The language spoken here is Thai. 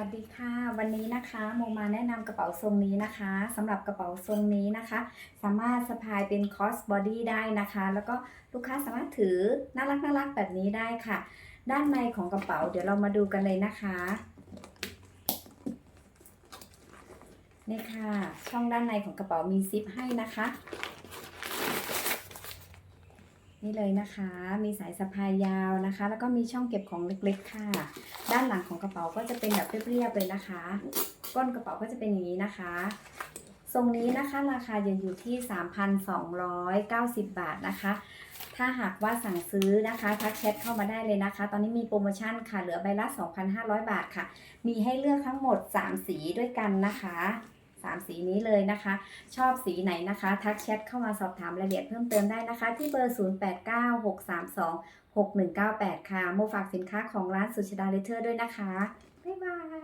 สวัสดีค่ะ วันนี้นะคะโมมาแนะนำกระเป๋าทรงนี้นะคะสำหรับกระเป๋าทรงนี้นะคะ สามารถสะพายเป็นคอสบอดี้ได้นะคะ แล้วก็ลูกค้าสามารถถือน่ารักน่ารักแบบนี้ได้ค่ะ ด้านในของกระเป๋าเดี๋ยวเรามาดูกันเลยนะคะ นี่ค่ะ ช่องด้านในของกระเป๋ามีซิปให้นะคะ นี่เลยนะคะ มีสายสะพายยาวนะคะ แล้วก็มีช่องเก็บของเล็กๆค่ะ ด้านหลังของกระเป๋าก็จะเป็นแบบเรียบๆเลยนะคะ ก้นกระเป๋าก็จะเป็นอย่างนี้นะคะทรงนี้นะคะราคายังอยู่ที่ 3,290 บาทนะคะ ถ้าหากว่าสั่งซื้อนะคะทักแชทเข้ามาได้เลยนะคะ ตอนนี้มีโปรโมชั่นค่ะเหลือใบละ 2,500 บาทค่ะ มีให้เลือกทั้งหมด 3 สีด้วยกันนะคะ สามสีนี้เลยนะคะ ชอบสีไหนนะคะ ทักแชทเข้ามาสอบถามรายละเอียดเพิ่มเติมได้นะคะ ที่เบอร์ 089632 6198 ค่ะโมฝากสินค้าของร้านสุชดาเลเทอร์ด้วยนะคะ บ๊ายบาย